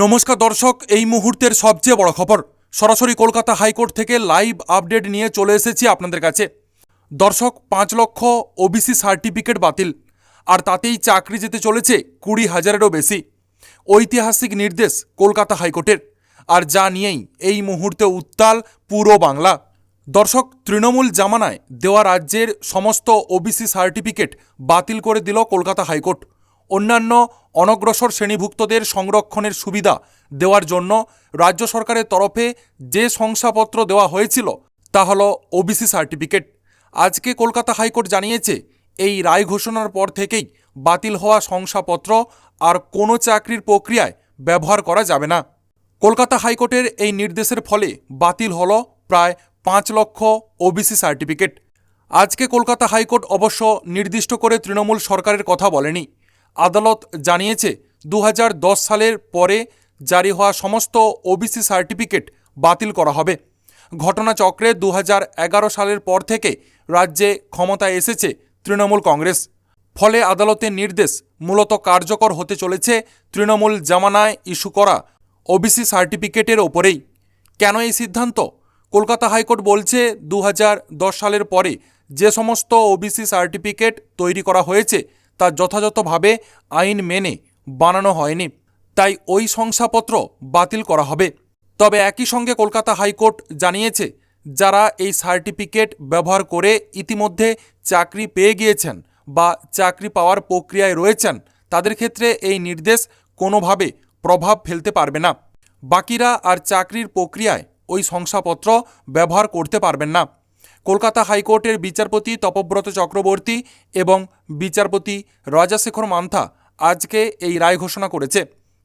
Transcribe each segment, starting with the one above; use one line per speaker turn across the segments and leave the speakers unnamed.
নমস্কার দর্শক, এই মুহূর্তের সবচেয়ে বড় খবর। সরাসরি কলকাতা হাইকোর্ট থেকে লাইভ আপডেট নিয়ে চলে এসেছি আপনাদের কাছে। দর্শক, পাঁচ লক্ষ ওবিসি সার্টিফিকেট বাতিল, আর তাতেই চাকরি যেতে চলেছে কুড়ি হাজারেরও বেশি। ঐতিহাসিক নির্দেশ কলকাতা হাইকোর্টের, আর যা নিয়েই এই মুহূর্তে উত্তাল পুরো বাংলা। দর্শক, তৃণমূল জামানায় দেওয়া রাজ্যের সমস্ত ওবিসি সার্টিফিকেট বাতিল করে দিল কলকাতা হাইকোর্ট। অন্যান্য অনগ্রসর শ্রেণীভুক্তদের সংরক্ষণের সুবিধা দেওয়ার জন্য রাজ্য সরকারের তরফে যে শংসাপত্র দেওয়া হয়েছিল, তা হল ওবিসি সার্টিফিকেট। আজকে কলকাতা হাইকোর্ট জানিয়েছে, এই রায় ঘোষণার পর থেকেই বাতিল হওয়া শংসাপত্র আর কোনো চাকরির প্রক্রিয়ায় ব্যবহার করা যাবে না। কলকাতা হাইকোর্টের এই নির্দেশের ফলে বাতিল হল প্রায় পাঁচ লক্ষ ওবিসি সার্টিফিকেট। আজকে কলকাতা হাইকোর্ট অবশ্য নির্দিষ্ট করে তৃণমূল সরকারের কথা বলেনি। আদালত জানিয়েছে দু হাজার দশ সালের পরে জারি হওয়া সমস্ত ওবিসি সার্টিফিকেট বাতিল করা হবে। ঘটনাচক্রে দু হাজার এগারো সালের পর থেকে রাজ্যে ক্ষমতায় এসেছে তৃণমূল কংগ্রেস। ফলে আদালতের নির্দেশ মূলত কার্যকর হতে চলেছে তৃণমূল জামানায় ইস্যু করা ওবিসি সার্টিফিকেটের ওপরেই। কেন এই সিদ্ধান্ত? কলকাতা হাইকোর্ট বলছে দু হাজার দশ সালের পরে যে সমস্ত ওবিসি সার্টিফিকেট তৈরি করা হয়েছে তা যথাযথভাবে আইন মেনে বানানো হয়নি। তাই ওই শংসাপত্র বাতিল করা হবে। তবে একই সঙ্গে কলকাতা হাইকোর্ট জানিয়েছে, যারা এই সার্টিফিকেট ব্যবহার করে ইতিমধ্যে চাকরি পেয়ে গিয়েছেন বা চাকরি পাওয়ার প্রক্রিয়ায় রয়েছেন, তাদের ক্ষেত্রে এই নির্দেশ কোনোভাবে প্রভাব ফেলতে পারবে না। বাকিরা আর চাকরির প্রক্রিয়ায় ওই শংসাপত্র ব্যবহার করতে পারবেন না। কলকাতা হাইকোর্টের বিচারপতি তপব্রত চক্রবর্তী এবং বিচারপতি রাজাশেখর মান্থা আজকে এই রায় ঘোষণা করেছে।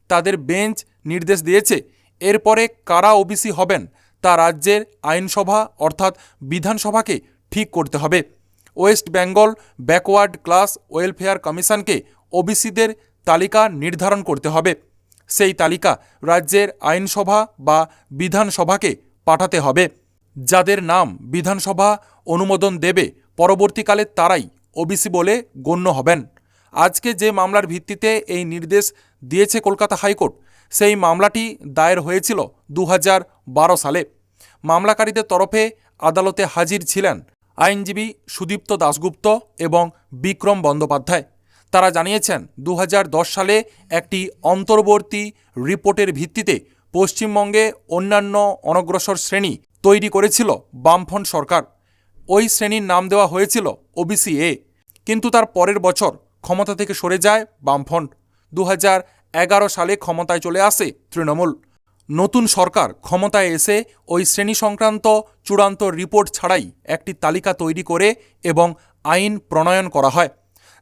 তাদের বেঞ্চ নির্দেশ দিয়েছে, এরপরে কারা ওবিসি হবেন তা রাজ্যের আইনসভা অর্থাৎ বিধানসভাকে ঠিক করতে হবে। West Bengal backward class welfare কমিশনকে ওবিসিদের তালিকা নির্ধারণ করতে হবে। সেই তালিকা রাজ্যের আইনসভা বা বিধানসভাকে পাঠাতে হবে। যাদের নাম বিধানসভা অনুমোদন দেবে, পরবর্তীকালে তারাই ওবিসি বলে গণ্য হবেন। আজকে যে মামলার ভিত্তিতে এই নির্দেশ দিয়েছে কলকাতা হাইকোর্ট, সেই মামলাটি দায়ের হয়েছিল দু হাজার বারো সালে। মামলাকারীদের তরফে আদালতে হাজির ছিলেন আইনজীবী সুদীপ্ত দাশগুপ্ত এবং বিক্রম বন্দ্যোপাধ্যায়। তারা জানিয়েছেন দু হাজার দশ সালে একটি অন্তর্বর্তী রিপোর্টের ভিত্তিতে পশ্চিমবঙ্গে অন্যান্য অনগ্রসর শ্রেণি তৈরি করেছিল বামফ্রন্ট সরকার। ওই শ্রেণির নাম দেওয়া হয়েছিল ওবিসি এ কিন্তু তার পরের বছর ক্ষমতা থেকে সরে যায় বামফ্রন্ট। দু এগারো সালে ক্ষমতায় চলে আসে তৃণমূল। নতুন সরকার ক্ষমতায় এসে ওই শ্রেণি সংক্রান্ত চূড়ান্ত রিপোর্ট ছাড়াই একটি তালিকা তৈরি করে এবং আইন প্রণয়ন করা হয়,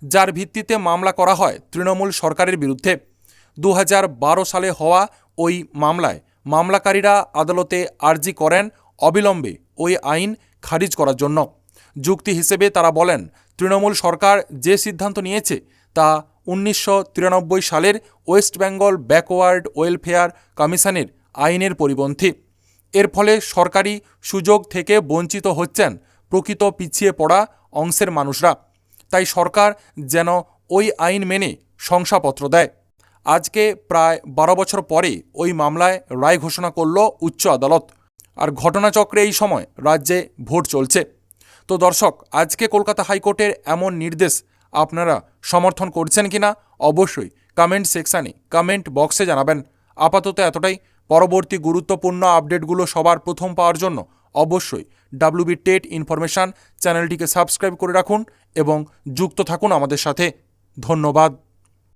যার ভিত্তিতে মামলা করা হয় তৃণমূল সরকারের বিরুদ্ধে। দু হাজার বারো সালে হওয়া ওই মামলায় মামলাকারীরা আদালতে আর্জি করেন অবিলম্বে ওই আইন খারিজ করার জন্য। যুক্তি হিসেবে তারা বলেন, তৃণমূল সরকার যে সিদ্ধান্ত নিয়েছে তা উনিশশো তিরানব্বই সালের ওয়েস্ট বেঙ্গল ব্যাকওয়ার্ড ওয়েলফেয়ার কমিশনের আইনের পরিপন্থী। এর ফলে সরকারি সুযোগ থেকে বঞ্চিত হচ্ছেন প্রকৃত পিছিয়ে পড়া অংশের মানুষরা। তাই সরকার যেন ওই আইন মেনে শংসাপত্র দেয়। আজকে প্রায় বারো বছর পরে ওই মামলায় রায় ঘোষণা করল উচ্চ আদালত। আর ঘটনাচক্রে এই সময় রাজ্যে ভোট চলছে। তো দর্শক, আজকে কলকাতা হাইকোর্টের এমন নির্দেশ আপনারা সমর্থন করছেন কিনা অবশ্যই কমেন্ট সেকশানে কমেন্ট বক্সে জানাবেন। আপাতত এতটাই। পরবর্তী গুরুত্বপূর্ণ আপডেটগুলো সবার প্রথম পাওয়ার জন্য অবশ্যই ডাব্লিউবি টেট ইনফরমেশান চ্যানেলটিকে সাবস্ক্রাইব করে রাখুন এবং যুক্ত থাকুন আমাদের সাথে। ধন্যবাদ।